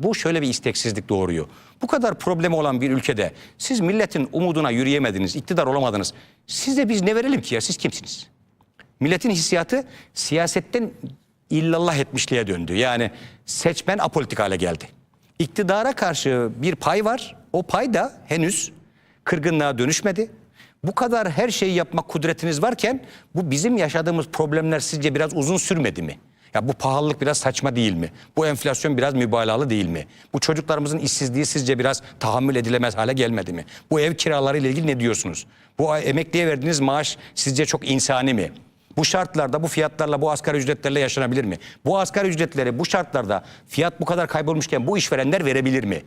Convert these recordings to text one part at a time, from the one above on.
Bu şöyle bir isteksizlik doğuruyor. Bu kadar problemi olan bir ülkede siz milletin umuduna yürüyemediniz, iktidar olamadınız. Size biz ne verelim ki ya siz kimsiniz? Milletin hissiyatı siyasetten illallah etmişliğe döndü. Yani seçmen apolitik hale geldi. İktidara karşı bir pay var. O pay da henüz kırgınlığa dönüşmedi. Bu kadar her şeyi yapmak kudretiniz varken bu bizim yaşadığımız problemler sizce biraz uzun sürmedi mi? Ya bu pahalılık biraz saçma değil mi? Bu enflasyon biraz mübalağalı değil mi? Bu çocuklarımızın işsizliği sizce biraz tahammül edilemez hale gelmedi mi? Bu ev kiraları ile ilgili ne diyorsunuz? Bu emekliye verdiğiniz maaş sizce çok insani mi? Bu şartlarda, bu fiyatlarla, bu asgari ücretlerle yaşanabilir mi? Bu asgari ücretleri bu şartlarda fiyat bu kadar kaybolmuşken bu işverenler verebilir mi?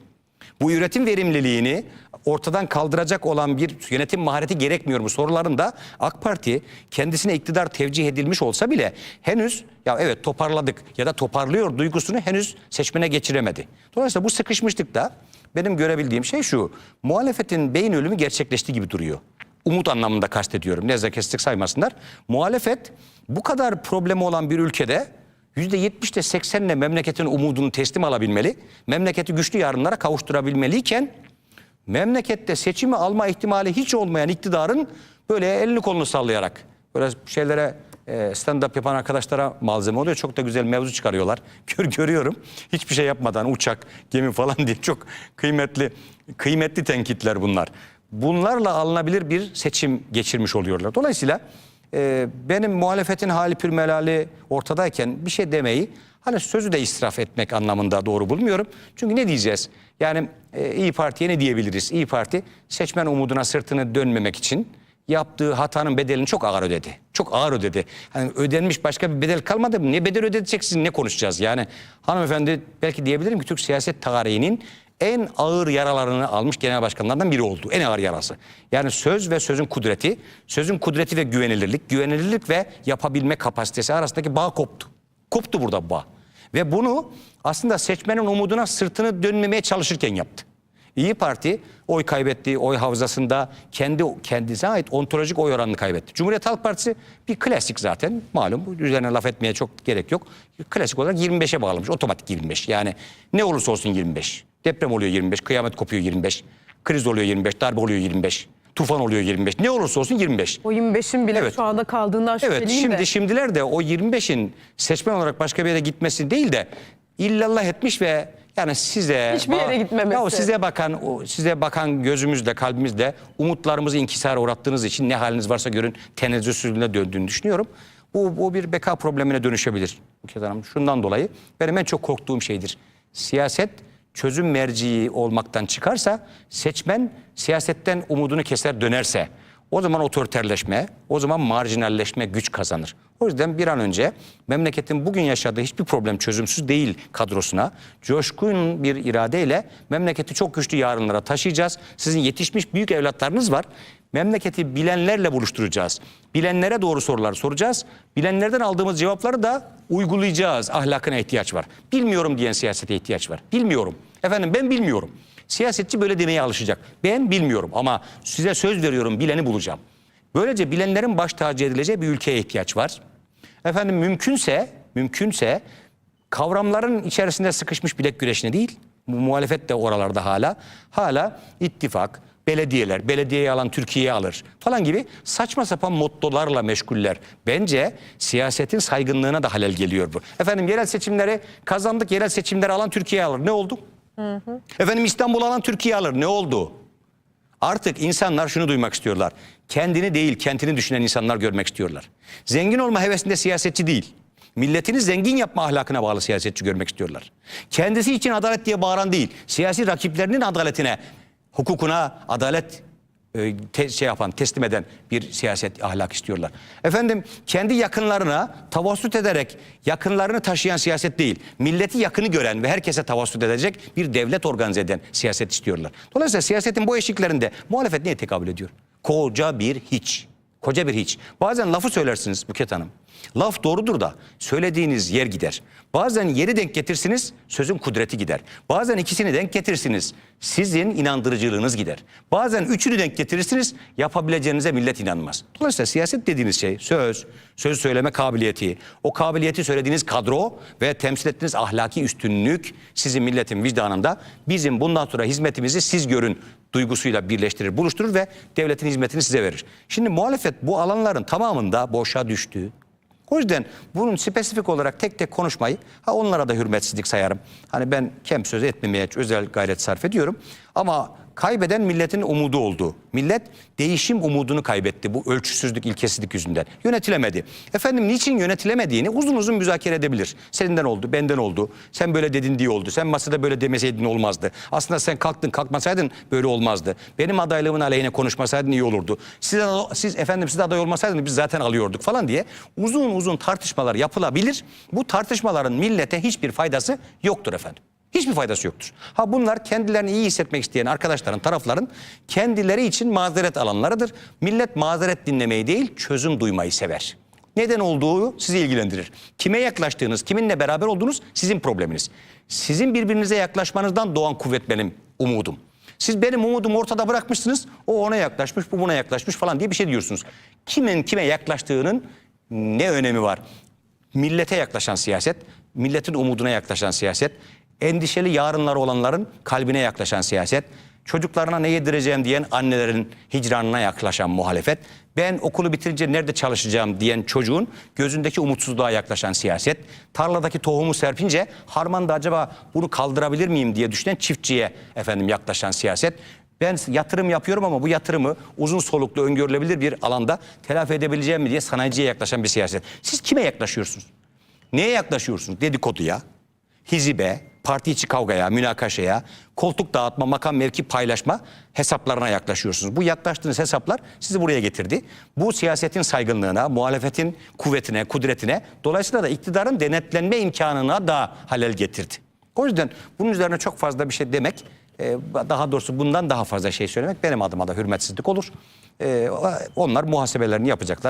Bu üretim verimliliğini ortadan kaldıracak olan bir yönetim mahareti gerekmiyor mu sorularında AK Parti kendisine iktidar tevcih edilmiş olsa bile henüz ya evet toparladık ya da toparlıyor duygusunu henüz seçmene geçiremedi. Dolayısıyla bu sıkışmışlıkta benim görebildiğim şey şu. Muhalefetin beyin ölümü gerçekleşti gibi duruyor. Umut anlamında kastediyorum. Nezaketsizlik saymasınlar. Muhalefet bu kadar problemi olan bir ülkede %70'de 80'le memleketin umudunu teslim alabilmeli. Memleketi güçlü yarınlara kavuşturabilmeliyken memlekette seçimi alma ihtimali hiç olmayan iktidarın böyle elini kolunu sallayarak böyle şeylere e, stand-up yapan arkadaşlara malzeme oluyor. Çok da güzel mevzu çıkarıyorlar. Gör, görüyorum. Hiçbir şey yapmadan uçak, gemi falan diye çok kıymetli kıymetli tenkitler bunlar. Bunlarla alınabilir bir seçim geçirmiş oluyorlar. Dolayısıyla e, benim muhalefetin hali pürmelali ortadayken bir şey demeyi hani sözü de israf etmek anlamında doğru bulmuyorum. Çünkü ne diyeceğiz? Yani e, İyi Parti'ye ne diyebiliriz? İyi Parti seçmen umuduna sırtını dönmemek için yaptığı hatanın bedelini çok ağır ödedi. Çok ağır ödedi. Hani ödenmiş başka bir bedel kalmadı mı? Ne bedel ödeyeceksiniz ne konuşacağız? Yani hanımefendi belki diyebilirim ki Türk siyaset tarihinin en ağır yaralarını almış genel başkanlardan biri oldu. En ağır yarası. Yani söz ve sözün kudreti, sözün kudreti ve güvenilirlik, güvenilirlik ve yapabilme kapasitesi arasındaki bağ koptu. Koptu burada bağ. Ve bunu aslında seçmenin umuduna sırtını dönmemeye çalışırken yaptı. İyi Parti oy kaybettiği oy havzasında kendi kendisine ait ontolojik oy oranını kaybetti. Cumhuriyet Halk Partisi bir klasik zaten malum üzerine laf etmeye çok gerek yok. Klasik olarak 25'e bağlamış otomatik 25 yani ne olursa olsun 25. Deprem oluyor 25, kıyamet kopuyor 25, kriz oluyor 25, darbe oluyor 25, tufan oluyor 25. Ne olursa olsun 25. O 25'in bile Evet. şu anda kaldığından Evet şüpheliyim şimdi de. şimdiler de o 25'in seçmen olarak başka bir yere gitmesi değil de illallah etmiş ve yani size Hiçbir yere gitmemesi. Ya o size bakan o size bakan gözümüzle kalbimizle umutlarımızı inkisara uğrattığınız için ne haliniz varsa görün tenezzülsüzlüğüne döndüğünü düşünüyorum. Bu, bu bir beka problemine dönüşebilir Buket Hanım. Şundan dolayı benim en çok korktuğum şeydir. Siyaset çözüm merciği olmaktan çıkarsa seçmen siyasetten umudunu keser dönerse o zaman otoriterleşme, o zaman marjinalleşme güç kazanır. O yüzden bir an önce memleketin bugün yaşadığı hiçbir problem çözümsüz değil kadrosuna coşkun bir iradeyle memleketi çok güçlü yarınlara taşıyacağız. Sizin yetişmiş büyük evlatlarınız var. Memleketi bilenlerle buluşturacağız. Bilenlere doğru sorular soracağız. Bilenlerden aldığımız cevapları da uygulayacağız. Ahlakına ihtiyaç var. Bilmiyorum diyen siyasete ihtiyaç var. Bilmiyorum. Efendim ben bilmiyorum. Siyasetçi böyle demeye alışacak. Ben bilmiyorum ama size söz veriyorum bileni bulacağım. Böylece bilenlerin baş tacı edileceği bir ülkeye ihtiyaç var. Efendim mümkünse, mümkünse kavramların içerisinde sıkışmış bilek güreşine değil, bu muhalefet de oralarda hala, hala ittifak, belediyeler, belediyeyi alan Türkiye'yi alır falan gibi saçma sapan mottolarla meşguller. Bence siyasetin saygınlığına da halel geliyor bu. Efendim yerel seçimleri kazandık, yerel seçimleri alan Türkiye alır. Ne oldu? Efendim İstanbul alan Türkiye alır. Ne oldu? Artık insanlar şunu duymak istiyorlar. Kendini değil, kentini düşünen insanlar görmek istiyorlar. Zengin olma hevesinde siyasetçi değil. Milletini zengin yapma ahlakına bağlı siyasetçi görmek istiyorlar. Kendisi için adalet diye bağıran değil, siyasi rakiplerinin adaletine, hukukuna adalet te- şey yapan, teslim eden bir siyaset ahlak istiyorlar. Efendim kendi yakınlarına tavassut ederek yakınlarını taşıyan siyaset değil, milleti yakını gören ve herkese tavassut edecek bir devlet organize eden siyaset istiyorlar. Dolayısıyla siyasetin bu eşiklerinde muhalefet neye tekabül ediyor? Koca bir hiç. Koca bir hiç. Bazen lafı söylersiniz Buket Hanım. Laf doğrudur da söylediğiniz yer gider. Bazen yeri denk getirsiniz sözün kudreti gider. Bazen ikisini denk getirsiniz sizin inandırıcılığınız gider. Bazen üçünü denk getirirsiniz yapabileceğinize millet inanmaz. Dolayısıyla siyaset dediğiniz şey söz, söz söyleme kabiliyeti, o kabiliyeti söylediğiniz kadro ve temsil ettiğiniz ahlaki üstünlük sizin milletin vicdanında bizim bundan sonra hizmetimizi siz görün duygusuyla birleştirir, buluşturur ve devletin hizmetini size verir. Şimdi muhalefet bu alanların tamamında boşa düştü. O yüzden bunun spesifik olarak tek tek konuşmayı ha onlara da hürmetsizlik sayarım. Hani ben kem söz etmemeye özel gayret sarf ediyorum. Ama kaybeden milletin umudu oldu. Millet değişim umudunu kaybetti bu ölçüsüzlük, ilkesizlik yüzünden. Yönetilemedi. Efendim niçin yönetilemediğini uzun uzun müzakere edebilir. Seninden oldu, benden oldu. Sen böyle dedin diye oldu. Sen masada böyle demeseydin olmazdı. Aslında sen kalktın kalkmasaydın böyle olmazdı. Benim adaylığımın aleyhine konuşmasaydın iyi olurdu. Siz, siz efendim siz aday olmasaydınız biz zaten alıyorduk falan diye uzun uzun tartışmalar yapılabilir. Bu tartışmaların millete hiçbir faydası yoktur efendim. Hiçbir faydası yoktur. Ha bunlar kendilerini iyi hissetmek isteyen arkadaşların, tarafların kendileri için mazeret alanlarıdır. Millet mazeret dinlemeyi değil, çözüm duymayı sever. Neden olduğu sizi ilgilendirir. Kime yaklaştığınız, kiminle beraber olduğunuz sizin probleminiz. Sizin birbirinize yaklaşmanızdan doğan kuvvet benim umudum. Siz benim umudumu ortada bırakmışsınız. O ona yaklaşmış, bu buna yaklaşmış falan diye bir şey diyorsunuz. Kimin kime yaklaştığının ne önemi var? millete yaklaşan siyaset, milletin umuduna yaklaşan siyaset, endişeli yarınları olanların kalbine yaklaşan siyaset, çocuklarına ne yedireceğim diyen annelerin hicranına yaklaşan muhalefet, ben okulu bitirince nerede çalışacağım diyen çocuğun gözündeki umutsuzluğa yaklaşan siyaset, tarladaki tohumu serpince harmanda acaba bunu kaldırabilir miyim diye düşünen çiftçiye efendim yaklaşan siyaset, ben yatırım yapıyorum ama bu yatırımı uzun soluklu öngörülebilir bir alanda telafi edebileceğim mi diye sanayiciye yaklaşan bir siyaset. Siz kime yaklaşıyorsunuz? Neye yaklaşıyorsunuz? Dedikoduya, hizibe, parti içi kavgaya, münakaşaya, koltuk dağıtma, makam mevki paylaşma hesaplarına yaklaşıyorsunuz. Bu yaklaştığınız hesaplar sizi buraya getirdi. Bu siyasetin saygınlığına, muhalefetin kuvvetine, kudretine, dolayısıyla da iktidarın denetlenme imkanına da halel getirdi. O yüzden bunun üzerine çok fazla bir şey demek e, daha doğrusu bundan daha fazla şey söylemek benim adıma da hürmetsizlik olur. E, onlar muhasebelerini yapacaklar.